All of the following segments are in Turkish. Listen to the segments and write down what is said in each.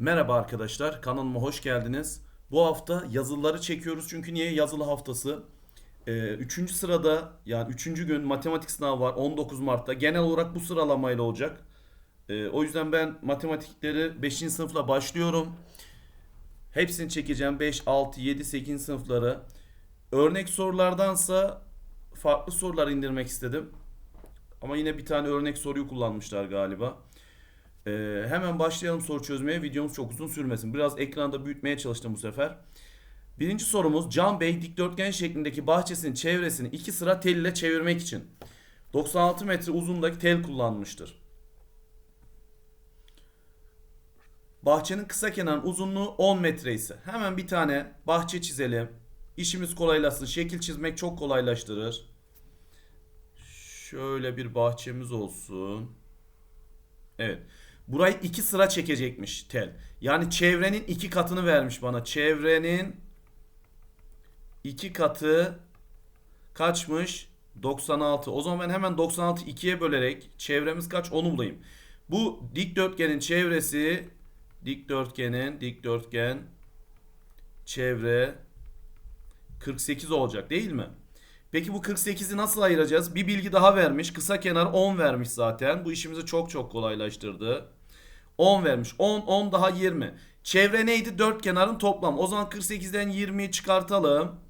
Merhaba arkadaşlar, kanalıma hoş geldiniz. Bu hafta yazılıları çekiyoruz çünkü niye yazılı haftası? Ee, üçüncü sırada yani üçüncü gün matematik sınavı var 19 Mart'ta. Genel olarak bu sıralamayla olacak. Ee, o yüzden ben matematikleri 5. sınıfla başlıyorum. Hepsini çekeceğim 5, 6, 7, 8 sınıfları. Örnek sorulardansa farklı sorular indirmek istedim. Ama yine bir tane örnek soruyu kullanmışlar galiba. Ee, hemen başlayalım soru çözmeye. Videomuz çok uzun sürmesin. Biraz ekranda büyütmeye çalıştım bu sefer. Birinci sorumuz Can Bey dikdörtgen şeklindeki bahçesinin çevresini iki sıra tel ile çevirmek için 96 metre uzundaki tel kullanmıştır. Bahçenin kısa kenarın uzunluğu 10 metre ise hemen bir tane bahçe çizelim. İşimiz kolaylaşsın. Şekil çizmek çok kolaylaştırır. Şöyle bir bahçemiz olsun. Evet. Burayı iki sıra çekecekmiş tel. Yani çevrenin iki katını vermiş bana. Çevrenin iki katı kaçmış? 96. O zaman ben hemen 96 ikiye bölerek çevremiz kaç? 10'u bulayım. Bu dikdörtgenin çevresi dikdörtgenin dikdörtgen çevre 48 olacak değil mi? Peki bu 48'i nasıl ayıracağız? Bir bilgi daha vermiş. Kısa kenar 10 vermiş zaten. Bu işimizi çok çok kolaylaştırdı. 10 vermiş. 10, 10 daha 20. Çevre neydi? 4 kenarın toplam. O zaman 48'den 20'yi çıkartalım.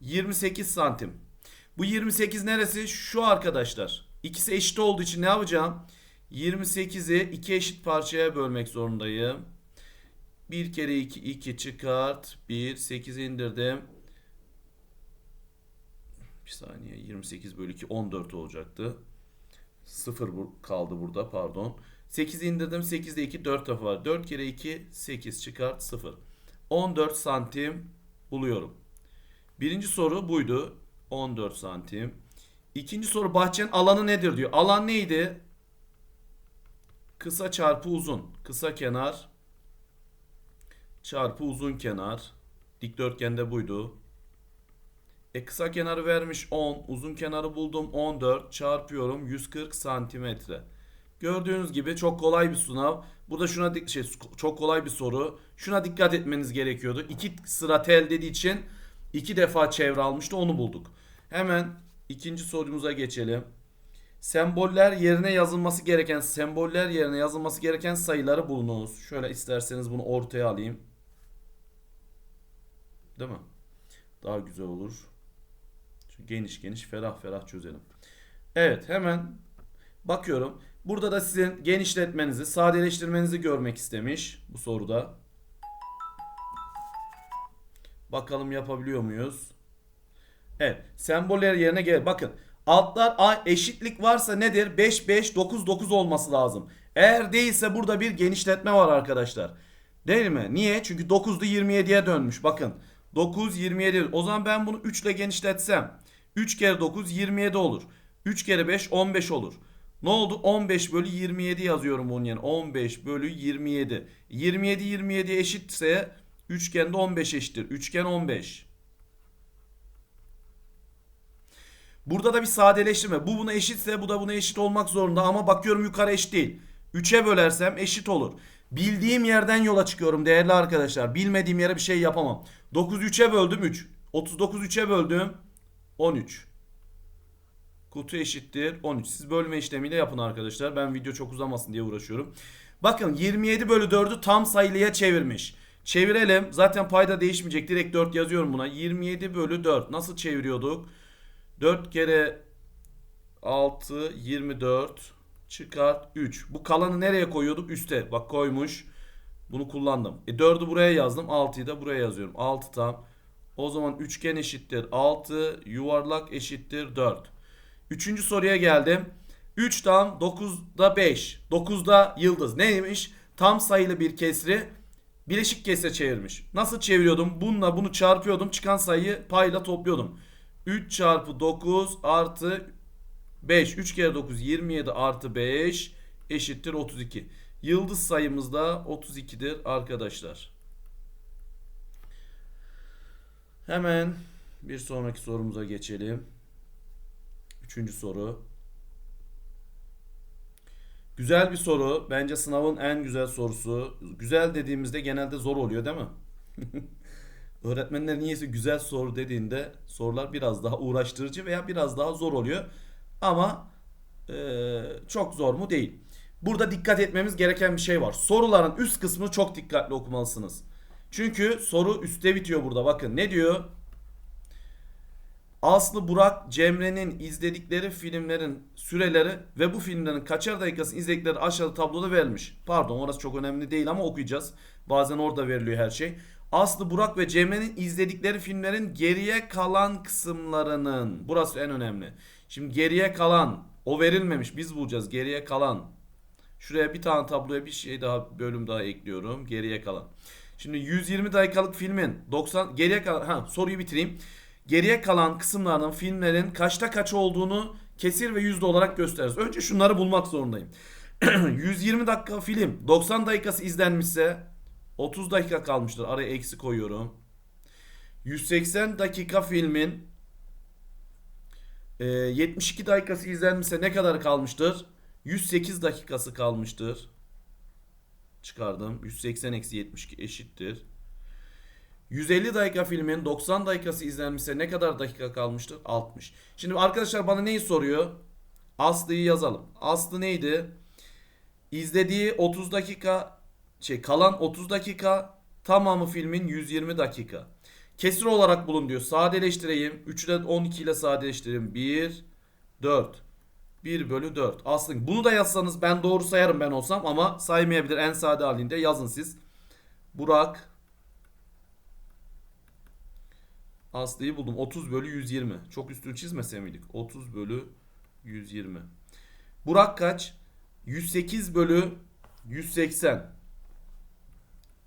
28 santim. Bu 28 neresi? Şu arkadaşlar. İkisi eşit olduğu için ne yapacağım? 28'i iki eşit parçaya bölmek zorundayım. 1 kere 2 2 çıkart. 1 8 indirdim. Bir saniye 28 bölü 2 14 olacaktı. 0 bu- kaldı burada pardon. 8 indirdim 8'de 2 4 defa var. 4 kere 2 8 çıkart 0. 14 santim buluyorum. Birinci soru buydu. 14 santim. İkinci soru bahçenin alanı nedir diyor. Alan neydi? Kısa çarpı uzun. Kısa kenar çarpı uzun kenar. Dikdörtgende buydu. E kısa kenarı vermiş 10, uzun kenarı buldum 14 çarpıyorum 140 santimetre. Gördüğünüz gibi çok kolay bir sınav. Burada şuna şey çok kolay bir soru. Şuna dikkat etmeniz gerekiyordu. İki sıra tel dediği için iki defa çevre almıştı onu bulduk. Hemen ikinci sorumuza geçelim. Semboller yerine yazılması gereken semboller yerine yazılması gereken sayıları bulunuz. Şöyle isterseniz bunu ortaya alayım. Değil mi? Daha güzel olur. Şu geniş geniş ferah ferah çözelim. Evet hemen bakıyorum. Burada da sizin genişletmenizi, sadeleştirmenizi görmek istemiş bu soruda. Bakalım yapabiliyor muyuz? Evet. Semboller yerine gel. Bakın. Altlar A eşitlik varsa nedir? 5 5 9 9 olması lazım. Eğer değilse burada bir genişletme var arkadaşlar. Değil mi? Niye? Çünkü 9'du 27'ye dönmüş. Bakın. 9 27. O zaman ben bunu 3 ile genişletsem 3 kere 9 27 olur. 3 kere 5 15 olur. Ne oldu? 15 bölü 27 yazıyorum bunun yerine. 15 bölü 27. 27 27 eşitse üçgen de 15 eşittir. Üçgen 15. Burada da bir sadeleştirme. Bu buna eşitse bu da buna eşit olmak zorunda ama bakıyorum yukarı eşit değil. 3'e bölersem eşit olur. Bildiğim yerden yola çıkıyorum değerli arkadaşlar. Bilmediğim yere bir şey yapamam. 9 3'e böldüm 3. 39 3'e böldüm 13. Kutu eşittir 13. Siz bölme işlemiyle yapın arkadaşlar. Ben video çok uzamasın diye uğraşıyorum. Bakın 27 bölü 4'ü tam sayılıya çevirmiş. Çevirelim. Zaten payda değişmeyecek. Direkt 4 yazıyorum buna. 27 bölü 4. Nasıl çeviriyorduk? 4 kere 6 24 çıkart 3. Bu kalanı nereye koyuyorduk? Üste. Bak koymuş. Bunu kullandım. E 4'ü buraya yazdım. 6'yı da buraya yazıyorum. 6 tam. O zaman üçgen eşittir 6. Yuvarlak eşittir 4. Üçüncü soruya geldim. 3 tam 9'da 5. 9'da yıldız. Neymiş? Tam sayılı bir kesri bileşik kesre çevirmiş. Nasıl çeviriyordum? Bununla bunu çarpıyordum. Çıkan sayıyı payla topluyordum. 3 çarpı 9 artı 5. 3 kere 9 27 artı 5 eşittir 32. Yıldız sayımız da 32'dir arkadaşlar. Hemen bir sonraki sorumuza geçelim. Üçüncü soru. Güzel bir soru. Bence sınavın en güzel sorusu. Güzel dediğimizde genelde zor oluyor değil mi? Öğretmenler niyeyse güzel soru dediğinde sorular biraz daha uğraştırıcı veya biraz daha zor oluyor. Ama eee, çok zor mu değil. Burada dikkat etmemiz gereken bir şey var. Soruların üst kısmını çok dikkatli okumalısınız. Çünkü soru üstte bitiyor burada. Bakın ne diyor? Aslı Burak Cemre'nin izledikleri filmlerin süreleri ve bu filmlerin kaçar dakikası izledikleri aşağıda tabloda verilmiş. Pardon orası çok önemli değil ama okuyacağız. Bazen orada veriliyor her şey. Aslı Burak ve Cemre'nin izledikleri filmlerin geriye kalan kısımlarının. Burası en önemli. Şimdi geriye kalan o verilmemiş. Biz bulacağız geriye kalan. Şuraya bir tane tabloya bir şey daha bölüm daha ekliyorum. Geriye kalan. Şimdi 120 dakikalık filmin 90 geriye kalan ha soruyu bitireyim. Geriye kalan kısımlarının filmlerin kaçta kaç olduğunu kesir ve yüzde olarak gösteririz. Önce şunları bulmak zorundayım. 120 dakika film 90 dakikası izlenmişse 30 dakika kalmıştır. Araya eksi koyuyorum. 180 dakika filmin e, 72 dakikası izlenmişse ne kadar kalmıştır? 108 dakikası kalmıştır. Çıkardım. 180 eksi 72 eşittir. 150 dakika filmin 90 dakikası izlenmişse ne kadar dakika kalmıştır? 60. Şimdi arkadaşlar bana neyi soruyor? Aslı'yı yazalım. Aslı neydi? İzlediği 30 dakika şey kalan 30 dakika tamamı filmin 120 dakika. Kesir olarak bulun diyor. Sadeleştireyim. 3 ile 12 ile sadeleştireyim. 1 4 1 bölü 4. Aslında bunu da yazsanız ben doğru sayarım ben olsam ama saymayabilir en sade halinde yazın siz. Burak Aslı'yı buldum. 30 bölü 120. Çok üstünü çizmese miydik? 30 bölü 120. Burak kaç? 108 bölü 180.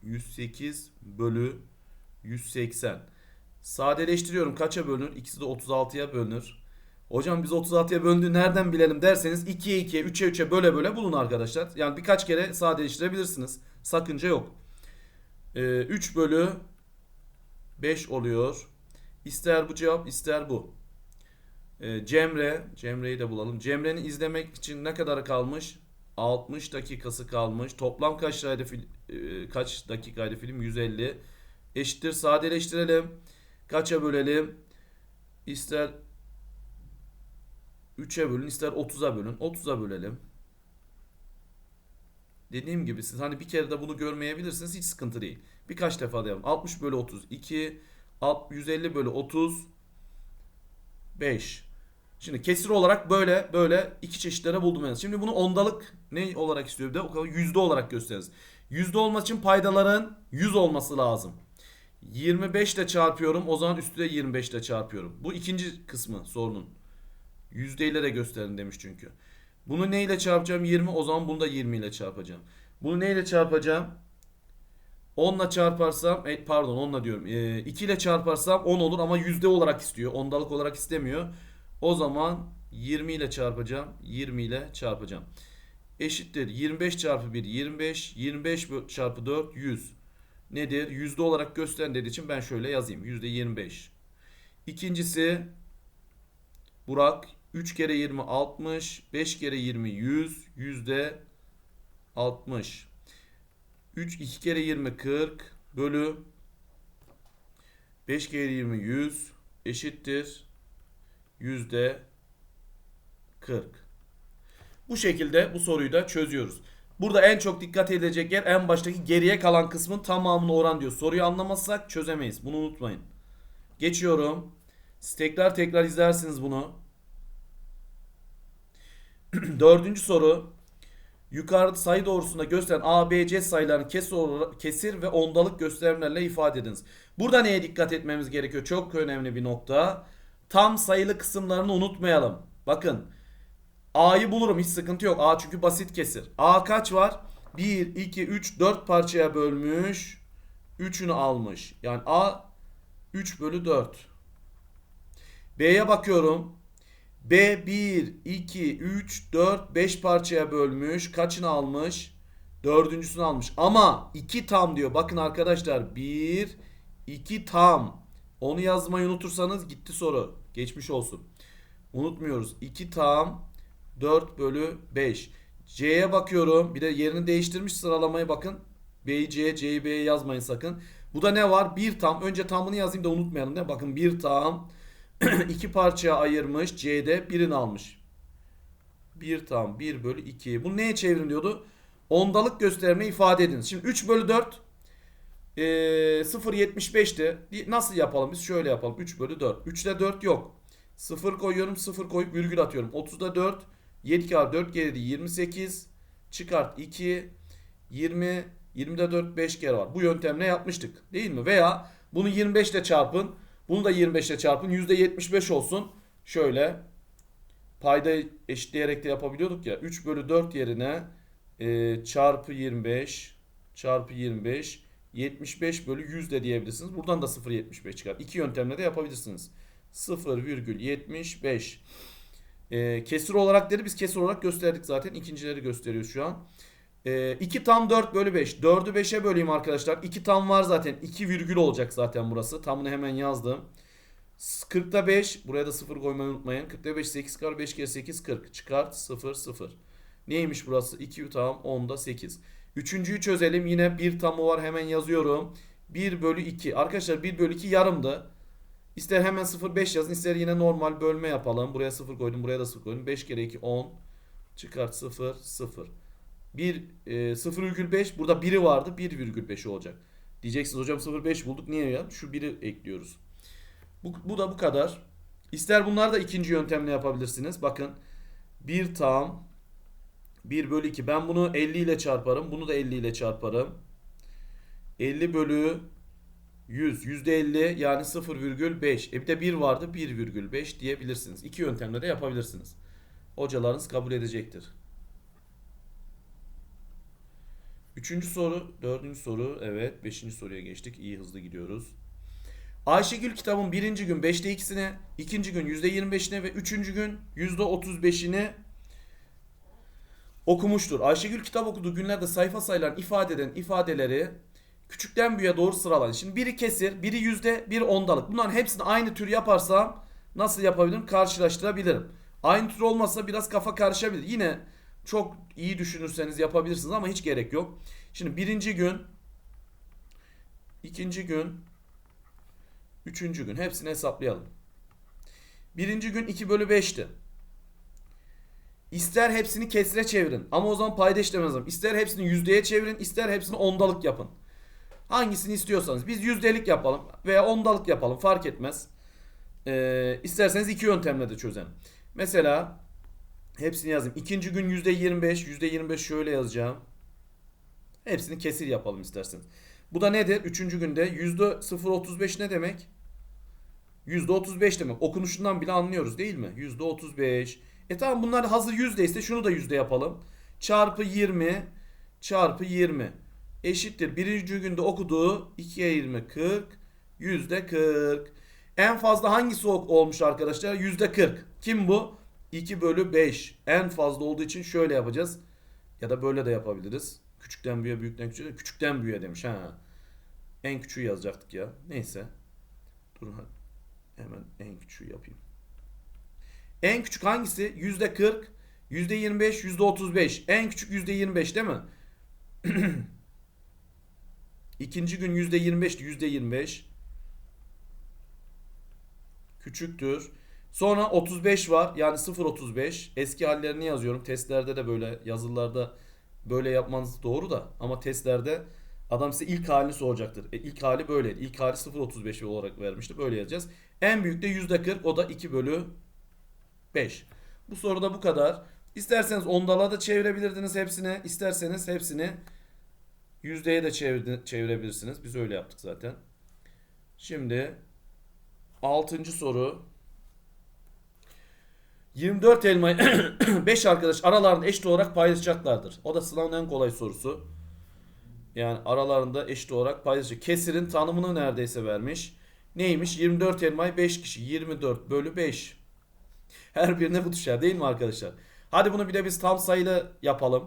108 bölü 180. Sadeleştiriyorum. Kaça bölünür? İkisi de 36'ya bölünür. Hocam biz 36'ya bölündüğünü nereden bilelim derseniz 2'ye 2'ye 3'e 3'e böle böle bulun arkadaşlar. Yani birkaç kere sadeleştirebilirsiniz. Sakınca yok. Ee, 3 bölü 5 oluyor. İster bu cevap ister bu. Ee, Cemre, Cemre'yi de bulalım. Cemre'nin izlemek için ne kadar kalmış? 60 dakikası kalmış. Toplam kaç dakikaydı film? kaç dakikaydı film? 150. Eşittir sadeleştirelim. Kaça bölelim? İster 3'e bölün, ister 30'a bölün. 30'a bölelim. Dediğim gibi siz hani bir kere de bunu görmeyebilirsiniz. Hiç sıkıntı değil. Birkaç defa da yapın. 60 bölü 30. 2. 150 bölü 30. 5. Şimdi kesir olarak böyle böyle iki çeşitlere buldum yani. Şimdi bunu ondalık ne olarak istiyor bir de o kadar yüzde olarak gösteririz. Yüzde olması için paydaların 100 olması lazım. 25 ile çarpıyorum. O zaman üstü de 25 ile çarpıyorum. Bu ikinci kısmı sorunun. Yüzdeyle de gösterin demiş çünkü. Bunu neyle çarpacağım? 20. O zaman bunu da 20 ile çarpacağım. Bunu neyle çarpacağım? 10 ile çarparsam e, pardon 10 ile diyorum. E, 2 ile çarparsam 10 olur ama yüzde olarak istiyor. Ondalık olarak istemiyor. O zaman 20 ile çarpacağım. 20 ile çarpacağım. Eşittir 25 çarpı 1 25. 25 çarpı 4 100. Nedir? Yüzde olarak gösteren dediği için ben şöyle yazayım. Yüzde 25. İkincisi Burak 3 kere 20 60. 5 kere 20 100. Yüzde 60. 3 2 kere 20 40 bölü 5 kere 20 100 eşittir yüzde 40. Bu şekilde bu soruyu da çözüyoruz. Burada en çok dikkat edilecek yer en baştaki geriye kalan kısmın tamamını oran diyor. Soruyu anlamazsak çözemeyiz. Bunu unutmayın. Geçiyorum. Siz tekrar tekrar izlersiniz bunu. Dördüncü soru. Yukarıda sayı doğrusunda gösteren A, B, C sayılarını kesir, ve ondalık gösterimlerle ifade ediniz. Burada neye dikkat etmemiz gerekiyor? Çok önemli bir nokta. Tam sayılı kısımlarını unutmayalım. Bakın. A'yı bulurum hiç sıkıntı yok. A çünkü basit kesir. A kaç var? 1, 2, 3, 4 parçaya bölmüş. 3'ünü almış. Yani A 3 bölü 4. B'ye bakıyorum. B 1, 2, 3, 4, 5 parçaya bölmüş. Kaçını almış? Dördüncüsünü almış. Ama 2 tam diyor. Bakın arkadaşlar 1, 2 tam. Onu yazmayı unutursanız gitti soru. Geçmiş olsun. Unutmuyoruz. 2 tam 4 bölü 5. C'ye bakıyorum. Bir de yerini değiştirmiş sıralamayı bakın. B'yi C'ye, C'yi B'ye yazmayın sakın. Bu da ne var? Bir tam. Önce tamını yazayım da unutmayalım. Ne? Bakın bir tam. iki parçaya ayırmış. C'de birini almış. Bir tam. 1 bölü 2. Bunu neye çevirin diyordu? Ondalık gösterme ifade ediniz. Şimdi 3 bölü 4 e, 0.75'ti. Nasıl yapalım? Biz şöyle yapalım. 3 bölü 4. 3'te 4 yok. 0 koyuyorum. 0 koyup virgül atıyorum. 30'da 4. 7 kar 4 geride 28. Çıkart 2. 20. 20'de 4 5 kere var. Bu yöntemle yapmıştık. Değil mi? Veya bunu 25 ile çarpın. Bunu da 25 ile çarpın. %75 olsun. Şöyle payda eşitleyerek de yapabiliyorduk ya. 3 bölü 4 yerine e, çarpı 25 çarpı 25 75 bölü 100 de diyebilirsiniz. Buradan da 0.75 çıkar. İki yöntemle de yapabilirsiniz. 0,75 e, kesir olarak dedi biz kesir olarak gösterdik zaten. İkincileri gösteriyoruz şu an. E, 2 tam 4 bölü 5. 4'ü 5'e böleyim arkadaşlar. 2 tam var zaten. 2 virgül olacak zaten burası. Tamını hemen yazdım. 40'ta 5. Buraya da 0 koymayı unutmayın. 40'ta 5 8 kar 5 kere 8 40. Çıkart 0 0. Neymiş burası? 2 tam 10'da 8. Üçüncüyü çözelim. Yine bir tamı var. Hemen yazıyorum. 1 bölü 2. Arkadaşlar 1 bölü 2 yarımdı. İster hemen 0,5 yazın. ister yine normal bölme yapalım. Buraya 0 koydum. Buraya da 0 koydum. 5 kere 2 10. Çıkart 0 0. 1 e, 0,5 burada 1'i vardı. 1,5 olacak. Diyeceksiniz hocam 0,5 bulduk. Niye ya? Şu 1'i ekliyoruz. Bu, bu da bu kadar. İster bunlar da ikinci yöntemle yapabilirsiniz. Bakın 1 tam 1 bölü 2. Ben bunu 50 ile çarparım. Bunu da 50 ile çarparım. 50 bölü 100. %50 yani 0,5. E bir de 1 vardı 1,5 diyebilirsiniz. İki yöntemle de yapabilirsiniz. Hocalarınız kabul edecektir. Üçüncü soru, dördüncü soru, evet. Beşinci soruya geçtik. İyi hızlı gidiyoruz. Ayşegül kitabın birinci gün 5'te 2'sine, ikinci gün %25'ine ve üçüncü gün %35'ini okumuştur. Ayşegül kitap okuduğu günlerde sayfa sayılan ifade eden ifadeleri küçükten büyüğe doğru sıralayın. Şimdi biri kesir, biri yüzde, biri ondalık. Bunların hepsini aynı tür yaparsam nasıl yapabilirim? Karşılaştırabilirim. Aynı tür olmazsa biraz kafa karışabilir. Yine çok iyi düşünürseniz yapabilirsiniz ama hiç gerek yok. Şimdi birinci gün, ikinci gün, üçüncü gün hepsini hesaplayalım. Birinci gün 2 bölü 5'ti. İster hepsini kesre çevirin. Ama o zaman payda işlem. İster hepsini yüzdeye çevirin. ister hepsini ondalık yapın. Hangisini istiyorsanız. Biz yüzdelik yapalım. Veya ondalık yapalım. Fark etmez. Ee, isterseniz iki yöntemle de çözelim. Mesela hepsini yazayım. İkinci gün yüzde 25. Yüzde 25 şöyle yazacağım. Hepsini kesir yapalım isterseniz. Bu da nedir? Üçüncü günde yüzde 0.35 ne demek? Yüzde 35 demek. Okunuşundan bile anlıyoruz değil mi? Yüzde 35. E tamam bunlar hazır yüzdeyse şunu da yüzde yapalım. Çarpı 20 çarpı 20 eşittir. Birinci günde okuduğu 2'ye 20 40 yüzde 40. En fazla hangisi olmuş arkadaşlar? Yüzde 40. Kim bu? 2 bölü 5. En fazla olduğu için şöyle yapacağız. Ya da böyle de yapabiliriz. Küçükten büyüğe, büyükten küçüğe. Küçükten büyüğe demiş. Ha. En küçüğü yazacaktık ya. Neyse. Hadi. Hemen en küçüğü yapayım. En küçük hangisi? Yüzde 40, yüzde 25, yüzde 35. En küçük yüzde 25 değil mi? İkinci gün yüzde 25, yüzde 25. Küçüktür. Sonra 35 var. Yani 0.35. Eski hallerini yazıyorum. Testlerde de böyle yazılarda böyle yapmanız doğru da. Ama testlerde adam size ilk halini soracaktır. E, ilk hali böyleydi. İlk hali 0.35 olarak vermişti. Böyle yazacağız. En büyük de %40. O da 2 bölü 5. Bu soruda bu kadar. İsterseniz ondala da çevirebilirdiniz hepsine. İsterseniz hepsini yüzdeye de çevir, çevirebilirsiniz. Biz öyle yaptık zaten. Şimdi 6. soru. 24 elmayı 5 arkadaş aralarında eşit olarak paylaşacaklardır. O da sınavın en kolay sorusu. Yani aralarında eşit olarak paylaşacak. Kesirin tanımını neredeyse vermiş. Neymiş? 24 elmayı 5 kişi. 24 bölü 5. Her birine bu düşer değil mi arkadaşlar? Hadi bunu bir de biz tam sayılı yapalım.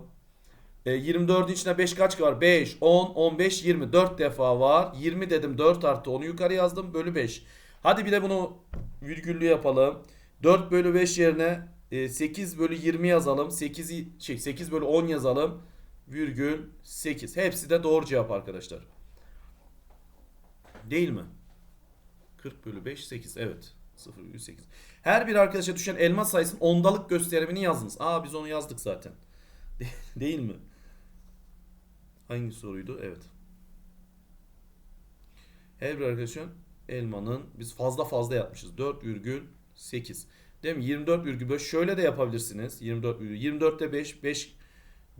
E, 24'ün içinde 5 kaç var? 5, 10, 15, 20. 4 defa var. 20 dedim 4 artı 10'u yukarı yazdım. Bölü 5. Hadi bir de bunu virgüllü yapalım. 4 bölü 5 yerine e, 8 bölü 20 yazalım. 8'i şey 8 bölü 10 yazalım. Virgül 8. Hepsi de doğru cevap arkadaşlar. Değil mi? 40 bölü 5 8 evet. 0,8. Her bir arkadaşa düşen elma sayısının ondalık gösterimini yazınız. Aa biz onu yazdık zaten. Değil mi? Hangi soruydu? Evet. Her bir arkadaşın elmanın biz fazla fazla yapmışız. 4,8. Değil mi? 24,5 şöyle de yapabilirsiniz. 24 24'te 5 5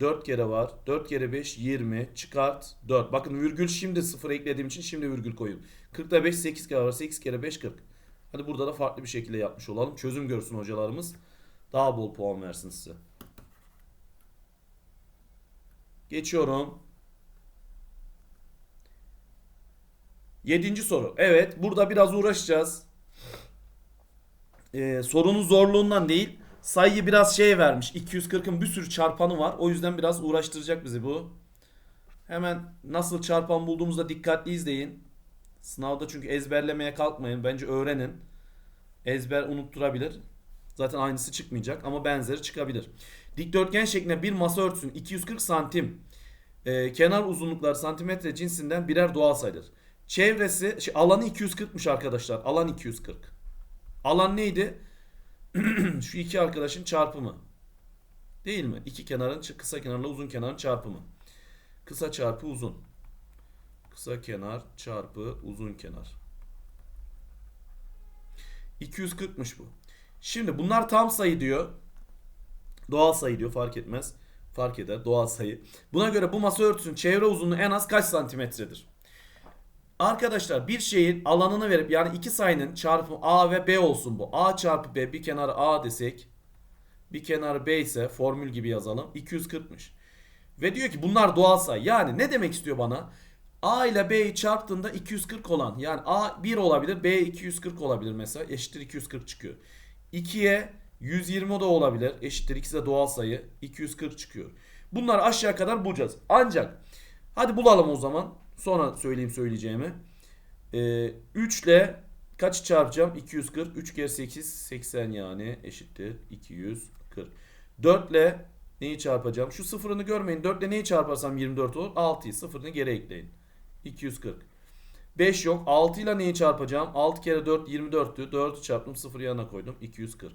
4 kere var. 4 kere 5 20 çıkart 4. Bakın virgül şimdi 0 eklediğim için şimdi virgül koyun. 40'da 5 8 kere var. 8 kere 5 40. Hadi burada da farklı bir şekilde yapmış olalım. Çözüm görsün hocalarımız. Daha bol puan versin size. Geçiyorum. Yedinci soru. Evet burada biraz uğraşacağız. Ee, sorunun zorluğundan değil. Sayıyı biraz şey vermiş. 240'ın bir sürü çarpanı var. O yüzden biraz uğraştıracak bizi bu. Hemen nasıl çarpan bulduğumuzda dikkatli izleyin. Sınavda çünkü ezberlemeye kalkmayın. Bence öğrenin. Ezber unutturabilir. Zaten aynısı çıkmayacak ama benzeri çıkabilir. Dikdörtgen şeklinde bir masa örtüsünün 240 santim e, kenar uzunlukları santimetre cinsinden birer doğal sayıdır. Çevresi şey, alanı 240'mış arkadaşlar. Alan 240. Alan neydi? Şu iki arkadaşın çarpımı. Değil mi? İki kenarın kısa kenarla uzun kenarın çarpımı. Kısa çarpı uzun. Kısa kenar çarpı uzun kenar. 240'mış bu. Şimdi bunlar tam sayı diyor. Doğal sayı diyor fark etmez. Fark eder doğal sayı. Buna göre bu masa örtüsünün çevre uzunluğu en az kaç santimetredir? Arkadaşlar bir şeyin alanını verip yani iki sayının çarpımı A ve B olsun bu. A çarpı B bir kenarı A desek bir kenarı B ise formül gibi yazalım. 240'mış. Ve diyor ki bunlar doğal sayı. Yani ne demek istiyor bana? A ile B'yi çarptığında 240 olan yani A 1 olabilir B 240 olabilir mesela eşittir 240 çıkıyor. 2'ye 120 da olabilir eşittir ikisi de doğal sayı 240 çıkıyor. Bunları aşağı kadar bulacağız. Ancak hadi bulalım o zaman. Sonra söyleyeyim söyleyeceğimi. Ee, 3 ile kaç çarpacağım? 240. 3 kere 8 80 yani eşittir 240. 4 ile neyi çarpacağım? Şu sıfırını görmeyin. 4 ile neyi çarparsam 24 olur? 6'yı sıfırını geri ekleyin. 240. 5 yok. 6 ile neyi çarpacağım? 6 kere 4 24'tü. 4'ü çarptım 0 yanına koydum. 240.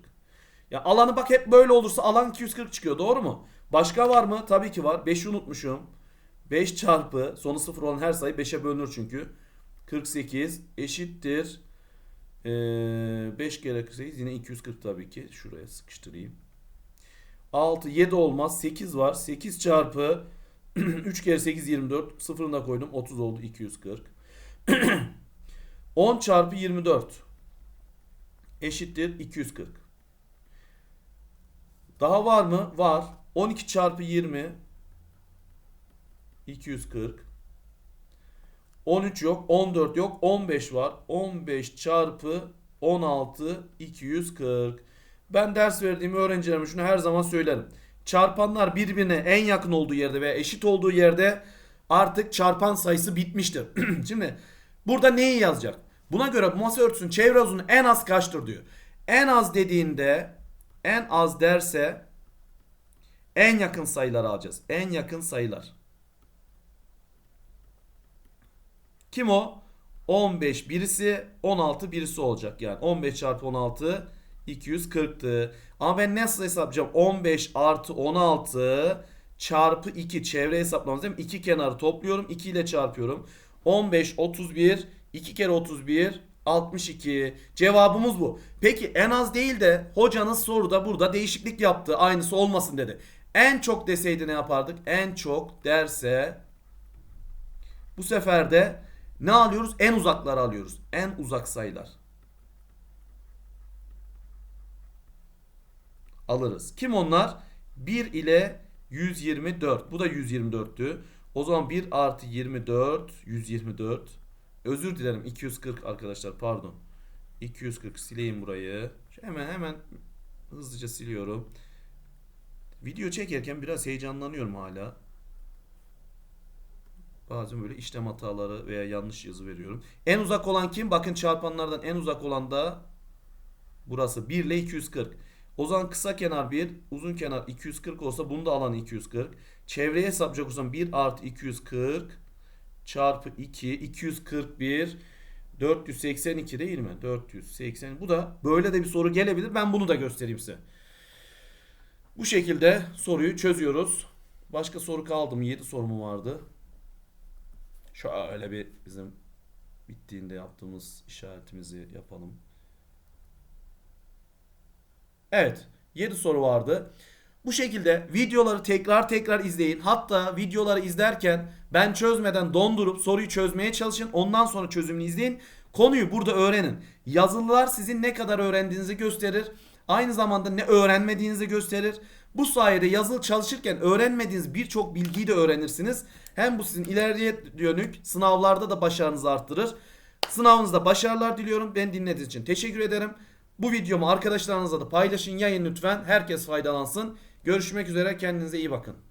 Ya alanı bak hep böyle olursa alan 240 çıkıyor. Doğru mu? Başka var mı? Tabii ki var. 5'i unutmuşum. 5 çarpı sonu 0 olan her sayı 5'e bölünür çünkü. 48 eşittir. Ee, 5 kere 48 yine 240 tabii ki. Şuraya sıkıştırayım. 6 7 olmaz. 8 var. 8 çarpı 3 kere 8 24. Sıfırını da koydum. 30 oldu. 240. 10 çarpı 24 eşittir 240. Daha var mı? Var. 12 çarpı 20 240. 13 yok. 14 yok. 15 var. 15 çarpı 16 240. Ben ders verdiğim öğrencilerime şunu her zaman söylerim. Çarpanlar birbirine en yakın olduğu yerde veya eşit olduğu yerde artık çarpan sayısı bitmiştir. Şimdi burada neyi yazacak? Buna göre bu masa örtüsünün çevre uzunluğu en az kaçtır diyor. En az dediğinde en az derse en yakın sayıları alacağız. En yakın sayılar. Kim o? 15 birisi 16 birisi olacak yani 15 çarpı 16 240'tı. Ama ben nasıl hesaplayacağım? 15 artı 16 çarpı 2 çevre hesaplamamız değil mi? 2 kenarı topluyorum 2 ile çarpıyorum. 15 31 2 kere 31 62. Cevabımız bu. Peki en az değil de hocanız soruda burada değişiklik yaptı. Aynısı olmasın dedi. En çok deseydi ne yapardık? En çok derse bu sefer de ne alıyoruz? En uzakları alıyoruz. En uzak sayılar. Alırız. Kim onlar? 1 ile 124. Bu da 124'tü. O zaman 1 artı 24 124. Özür dilerim 240 arkadaşlar pardon. 240 sileyim burayı. Hemen hemen hızlıca siliyorum. Video çekerken biraz heyecanlanıyorum hala. Bazen böyle işlem hataları veya yanlış yazı veriyorum. En uzak olan kim? Bakın çarpanlardan en uzak olan da burası 1 ile 240. O zaman kısa kenar 1, uzun kenar 240 olsa bunu da alan 240. Çevreye hesaplayacak olursam 1 artı 240 çarpı 2, 241, 482 değil mi? 480. Bu da böyle de bir soru gelebilir. Ben bunu da göstereyim size. Bu şekilde soruyu çözüyoruz. Başka soru kaldı mı? 7 soru mu vardı? Şöyle bir bizim bittiğinde yaptığımız işaretimizi yapalım. Evet. 7 soru vardı. Bu şekilde videoları tekrar tekrar izleyin. Hatta videoları izlerken ben çözmeden dondurup soruyu çözmeye çalışın. Ondan sonra çözümünü izleyin. Konuyu burada öğrenin. Yazılılar sizin ne kadar öğrendiğinizi gösterir. Aynı zamanda ne öğrenmediğinizi gösterir. Bu sayede yazılı çalışırken öğrenmediğiniz birçok bilgiyi de öğrenirsiniz. Hem bu sizin ileriye dönük sınavlarda da başarınızı arttırır. Sınavınızda başarılar diliyorum. Ben dinlediğiniz için teşekkür ederim. Bu videomu arkadaşlarınızla da paylaşın, yayın lütfen. Herkes faydalansın. Görüşmek üzere. Kendinize iyi bakın.